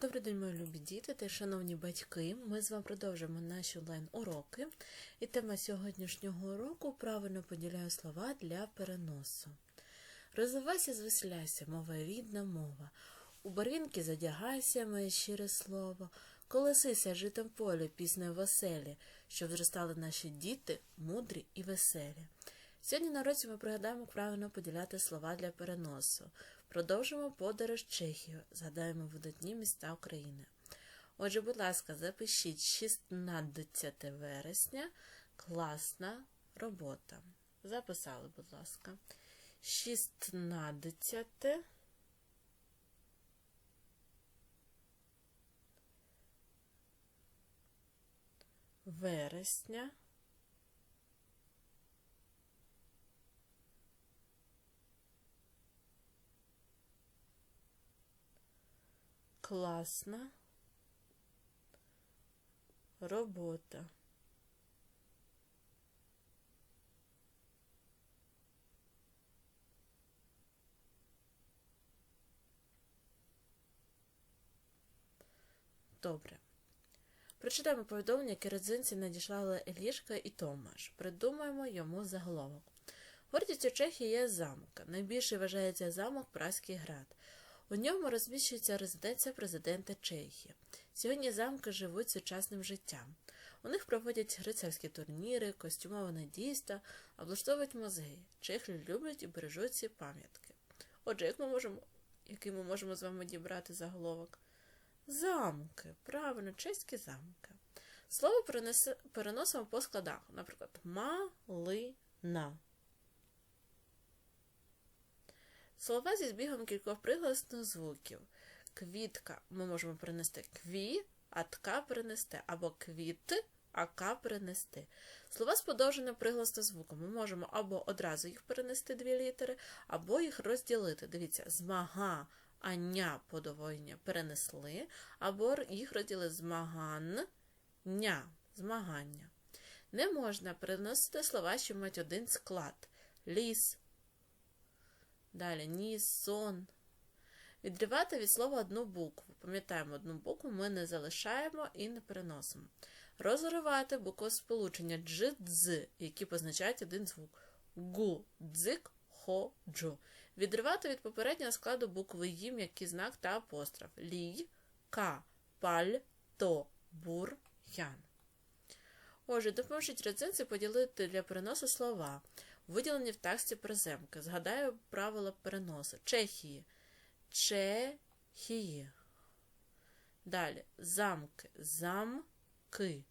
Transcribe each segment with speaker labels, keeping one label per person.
Speaker 1: Добрий день, мої любі діти та шановні батьки. Ми з вами продовжуємо наші онлайн-уроки. І тема сьогоднішнього уроку правильно поділяю слова для переносу. Розвивайся, звеселяйся, мова рідна мова. У барвінки задягайся, моє щире слово. Колесися житом полі, піснею веселі, щоб зростали наші діти, мудрі і веселі. Сьогодні на році ми пригадаємо правильно поділяти слова для переносу. Продовжимо подорож Чехію, згадаємо видатні міста України. Отже, будь ласка, запишіть 16 вересня класна робота. Записали, будь ласка. 16 вересня класна робота. Добре. Прочитаємо повідомлення, яке родзинці надіслали Елішка і Томаш. Придумаємо йому заголовок. Гордістю Чехії є замок. Найбільший вважається замок Праський град. У ньому розміщується резиденція президента Чехії. Сьогодні замки живуть сучасним життям. У них проводять рицарські турніри, костюмоване дійства, облаштовують музеї. Чехи люблять і бережуть ці пам'ятки. Отже, як ми можемо, який ми можемо з вами дібрати заголовок? Замки. Правильно, чеські замки. Слово переносимо по складах. Наприклад, малина. Слова зі збігом кількох приголосних звуків. Квітка ми можемо перенести кві, а тка перенести, або квіт, а ка перенести. Слова з подовженим приголосним звуком. Ми можемо або одразу їх перенести дві літери, або їх розділити. Дивіться, змага, аня подвоєння перенесли, або їх розділили змаган, ня, змагання. Не можна переносити слова, що мають один склад: ліс. Далі ніс. Відривати від слова одну букву. Пам'ятаємо, одну букву ми не залишаємо і не переносимо. Розривати букву сполучення дз, які позначають один звук. Гу, дзик, хо, джу. Відривати від попереднього складу букви «ї», м'який знак та апостроф. Лій, ка, паль, то, бур, ян. Отже, допоможіть родзинці поділити для переносу слова. Виділені в тексті приземки. Згадаю правила переносу. Чехії. Чехії. Далі. Замки. Замки.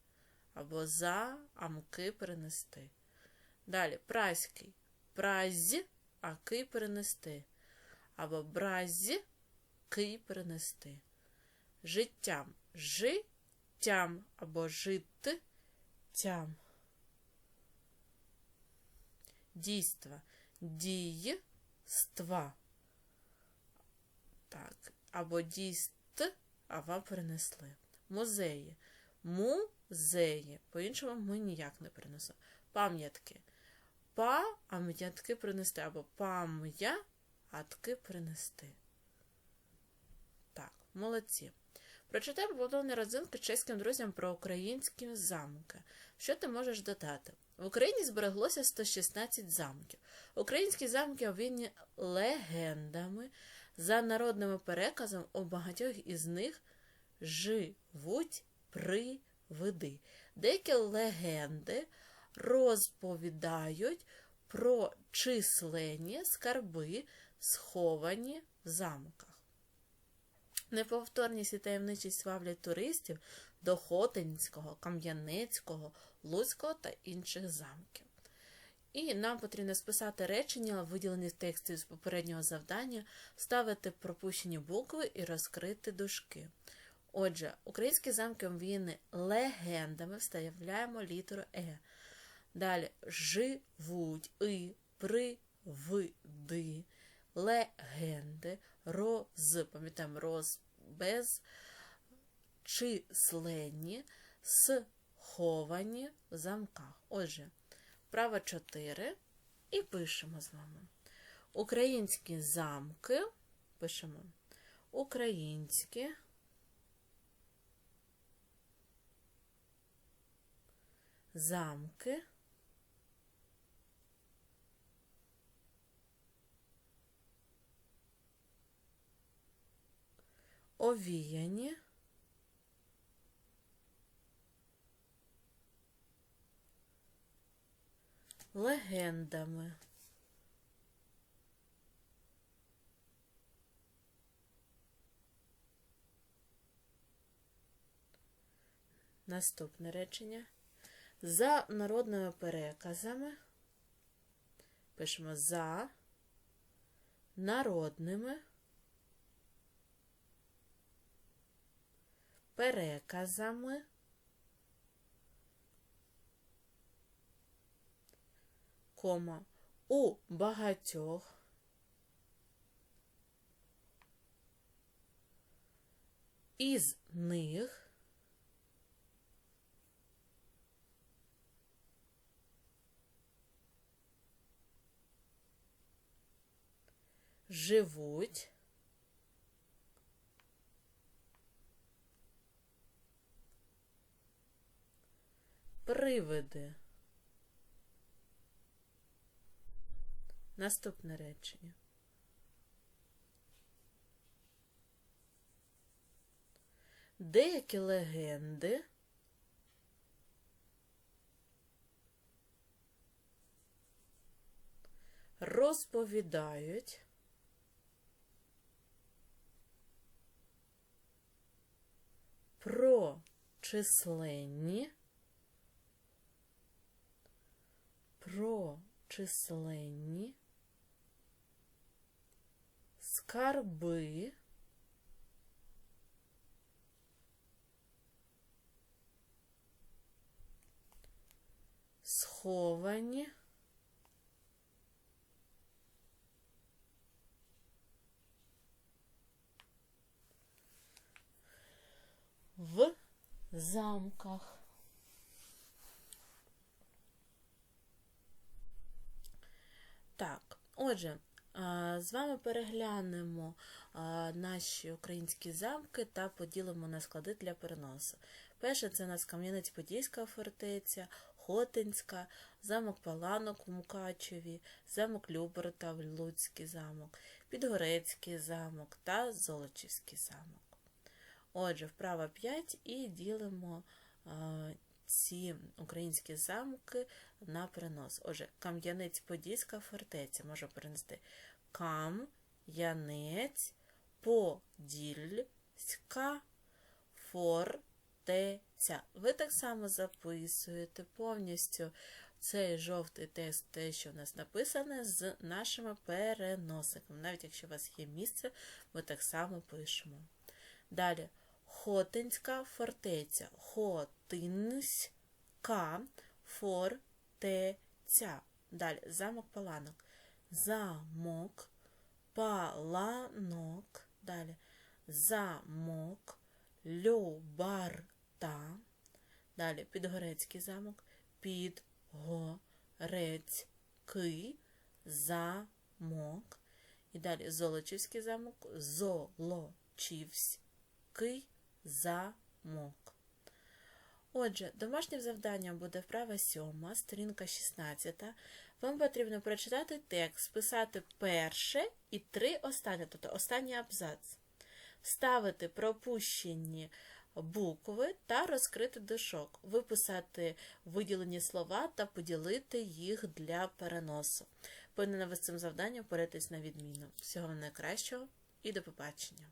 Speaker 1: Або за амки перенести. Далі. Праський. Празь, а ки перенести. Або бразь, ки перенести. Життям. Життям. Або життям. Дійства. Дійства. Так. Або дійст, а вам перенесли. Музеї. Музеї. По-іншому ми ніяк не перенесемо. Пам'ятки. Пам'ятки принести. Або пам'ятки принести. Так, молодці. Прочитай побудовані родзинки чеським друзям про українські замки. Що ти можеш додати? В Україні збереглося 116 замків. Українські замки обвінні легендами. За народним переказом у багатьох із них живуть привиди. Деякі легенди розповідають про численні скарби, сховані в замках. Неповторність і таємничість вавлять туристів до Хотинського, Кам'янецького, Луцького та інших замків. І нам потрібно списати речення, виділені в тексті з попереднього завдання, вставити пропущені букви і розкрити дужки. Отже, українські замки обвіяні легендами, вставляємо літеру Е. Далі живуть, і, привиди, легенди, роз, пам'ятаємо, роз без, численні, сховані в замках. Отже, право 4 і пишемо з вами. Українські замки, пишемо, українські. Замки. Овіяні. Легендами. Наступне речення. За народними переказами пишемо за народними переказами. Кома. У багатьох. Із них. Живуть привиди. Наступне речення. Деякі легенди розповідають про численні про численні скарби сховані в замках. Так, отже, з вами переглянемо наші українські замки та поділимо на склади для переносу. Перше це у нас Кам'янець-Подільська фортеця, Хотинська, замок Паланок у Мукачеві, замок Люберта, Луцький замок, Підгорецький замок та Золочівський замок. Отже, вправа 5 і ділимо ці українські замки на перенос. Отже, Кам'янець-Подільська фортеця може перенести Кам'янець, Подільська фортеця. Ви так само записуєте повністю цей жовтий текст, те, що в нас написане, з нашими переносиками. Навіть якщо у вас є місце, ми так само пишемо. Далі. Хотинська фортеця. Хотинська фортеця. Далі замок паланок. Замок паланок. Далі замок Любарта. Далі Підгорецький замок. Підгорецький замок. І далі Золочівський замок. Золочівський замок. Отже, домашнім завданням буде вправа 7, сторінка 16. Вам потрібно прочитати текст, списати перше і три останні, тобто останній абзац, вставити пропущені букви та розкрити дошок, виписати виділені слова та поділити їх для переносу. Повинна ви з цим завданням впоратись на відміну. Всього найкращого і до побачення!